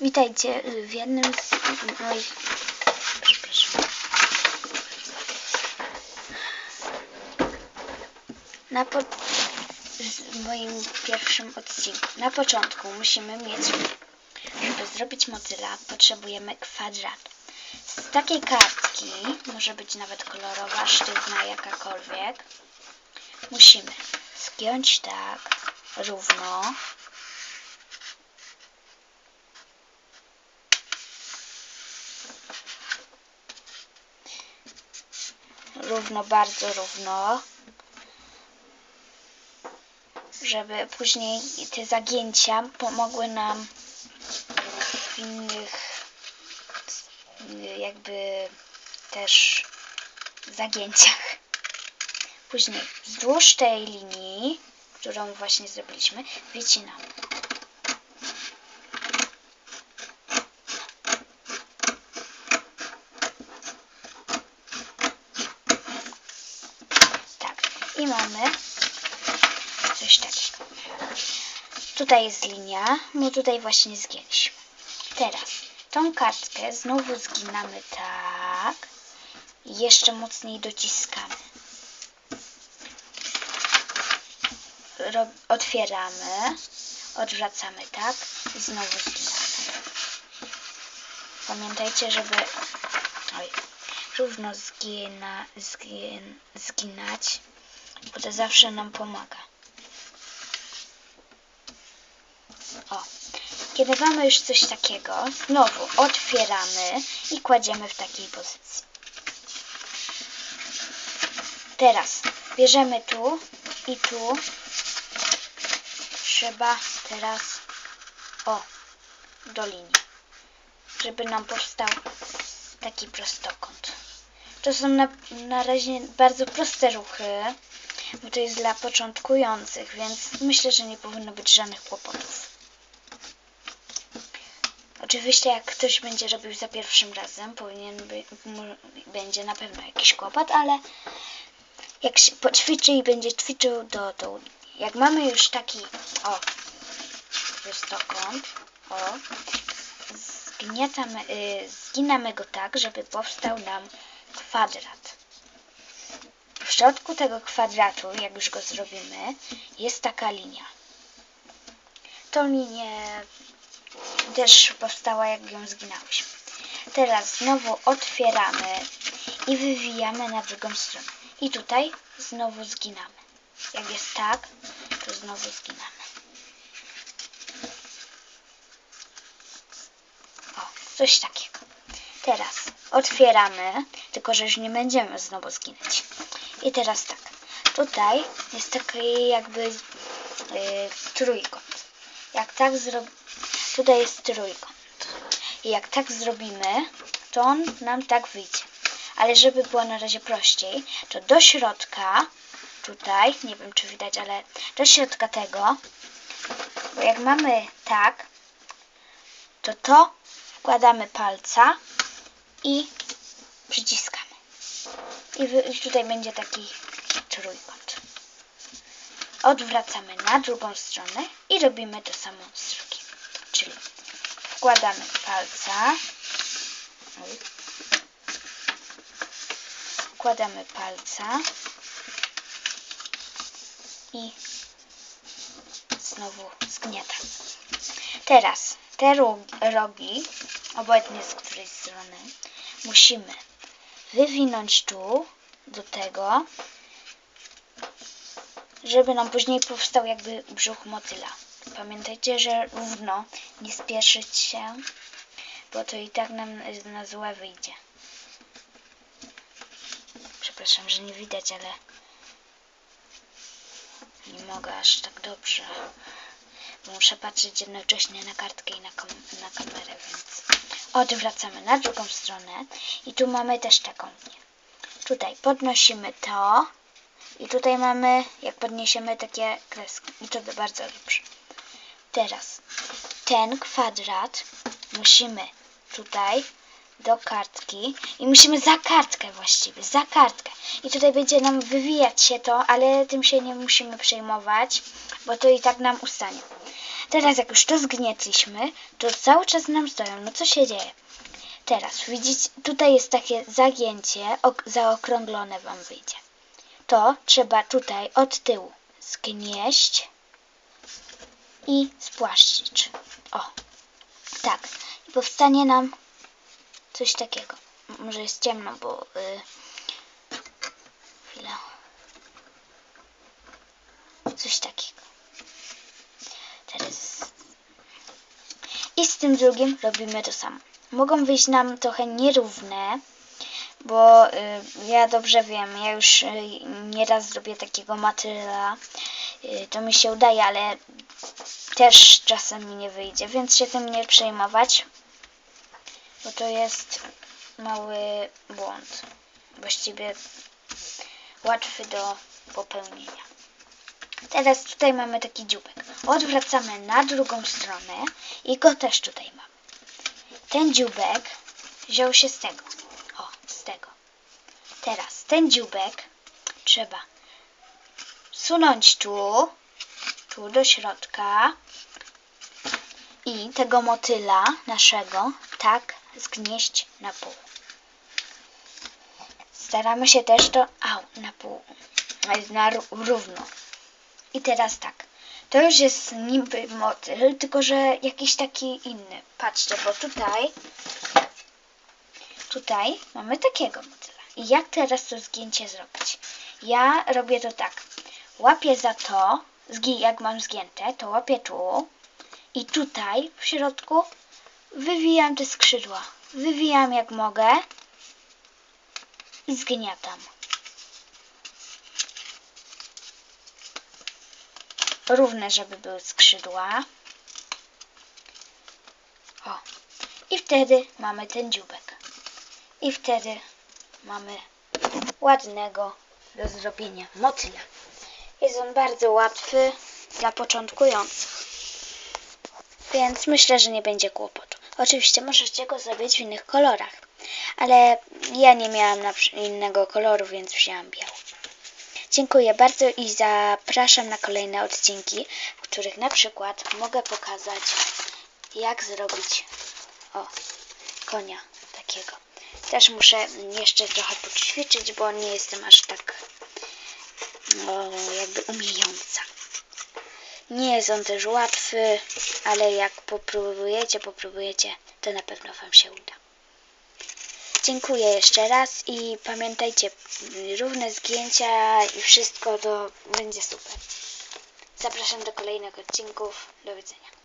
Witajcie w jednym z moich... Przepraszam. Na po... w moim pierwszym odcinku. Na początku musimy mieć, żeby zrobić motyla, potrzebujemy kwadrat. Z takiej kartki, może być nawet kolorowa, sztywna, jakakolwiek, musimy zgiąć tak równo. Równo, bardzo równo. Żeby później te zagięcia pomogły nam w innych jakby też zagięciach. Później wzdłuż tej linii, którą właśnie zrobiliśmy, wycinamy. Tak, i mamy coś takiego. Tutaj jest linia, bo tutaj właśnie zgięliśmy. Teraz tą kartkę znowu zginamy tak i jeszcze mocniej dociskamy. Otwieramy, odwracamy tak i znowu zginamy. Pamiętajcie, żeby oj, równo zgina, zgin, zginać, bo to zawsze nam pomaga. O, kiedy mamy już coś takiego, znowu otwieramy i kładziemy w takiej pozycji. Teraz bierzemy tu i tu. Trzeba teraz o do linii, żeby nam powstał taki prostokąt. To są na, na razie bardzo proste ruchy, bo to jest dla początkujących, więc myślę, że nie powinno być żadnych kłopotów. Oczywiście jak ktoś będzie robił za pierwszym razem, powinien by, będzie na pewno jakiś kłopot, ale jak się poćwiczy i będzie ćwiczył, to, to jak mamy już taki, o, prostokąt, o, zgniatamy, y, zginamy go tak, żeby powstał nam kwadrat. W środku tego kwadratu, jak już go zrobimy, jest taka linia. Tą linię też powstała, jak ją zginałyśmy. Teraz znowu otwieramy i wywijamy na drugą stronę. I tutaj znowu zginamy. Jak jest tak, to znowu zginamy. O, coś takiego. Teraz otwieramy, tylko że już nie będziemy znowu zginać. I teraz tak. Tutaj jest taki jakby yy, trójkąt. Jak tak zrobimy, tutaj jest trójkąt. I jak tak zrobimy, to on nam tak wyjdzie. Ale żeby było na razie prościej, to do środka, tutaj, nie wiem czy widać, ale do środka tego, bo jak mamy tak, to to wkładamy palca i przyciskamy. I, tutaj będzie taki trójkąt. Odwracamy na drugą stronę i robimy to samo z drugim. Czyli wkładamy palca. Wkładamy palca i znowu zgniatamy. Teraz te rogi, obojętnie z której strony, musimy wywinąć tu do tego, żeby nam później powstał jakby brzuch motyla. Pamiętajcie, że równo nie spieszyć się, bo to i tak nam na złe wyjdzie. Przepraszam, że nie widać, ale nie mogę aż tak dobrze. Muszę patrzeć jednocześnie na kartkę i na, na kamerę, więc odwracamy na drugą stronę i tu mamy też taką. Tutaj podnosimy to i tutaj mamy, jak podniesiemy takie kreski i to bardzo dobrze. Teraz ten kwadrat musimy tutaj do kartki i musimy za kartkę właściwie, za kartkę. I tutaj będzie nam wywijać się to, ale tym się nie musimy przejmować, bo to i tak nam ustanie. Teraz jak już to zgnietliśmy, to cały czas nam stoją. No co się dzieje? Teraz widzicie, tutaj jest takie zagięcie, ok, zaokrąglone wam wyjdzie. To trzeba tutaj od tyłu zgnieść i spłaszczyć. O, tak. I powstanie nam coś takiego. Może jest ciemno, bo... Y, chwilę. Coś takiego. Teraz... I z tym drugim robimy to samo. Mogą wyjść nam trochę nierówne, bo y, ja dobrze wiem, ja już y, nieraz zrobię takiego matyla, y, to mi się udaje, ale też czasem mi nie wyjdzie, więc się tym nie przejmować, bo to jest mały błąd, właściwie łatwy do popełnienia. Teraz tutaj mamy taki dziubek. Odwracamy na drugą stronę i go też tutaj mamy. Ten dziubek wziął się z tego. O, z tego. Teraz ten dziubek trzeba sunąć tu, tu do środka i tego motyla naszego tak zgnieść na pół. Staramy się też to au, na pół, na ró- równo. I teraz tak. To już jest niby motyl, tylko że jakiś taki inny. Patrzcie, bo tutaj tutaj mamy takiego motyla. I jak teraz to zgięcie zrobić? Ja robię to tak. Łapię za to, jak mam zgięte, to łapię tu i tutaj w środku wywijam te skrzydła. Wywijam jak mogę i zgniatam. równe, żeby były skrzydła. O. I wtedy mamy ten dziubek. I wtedy mamy ładnego do zrobienia motyla. Jest on bardzo łatwy dla początkujących. Więc myślę, że nie będzie kłopotu. Oczywiście możecie go zrobić w innych kolorach. Ale ja nie miałam innego koloru, więc wzięłam biały. Dziękuję bardzo i zapraszam na kolejne odcinki, w których na przykład mogę pokazać, jak zrobić o konia takiego. Też muszę jeszcze trochę poćwiczyć, bo nie jestem aż tak no, jakby umiejąca. Nie jest on też łatwy, ale jak popróbujecie, popróbujecie, to na pewno Wam się uda. Dziękuję jeszcze raz i pamiętajcie, równe zgięcia i wszystko to będzie super. Zapraszam do kolejnych odcinków. Do widzenia.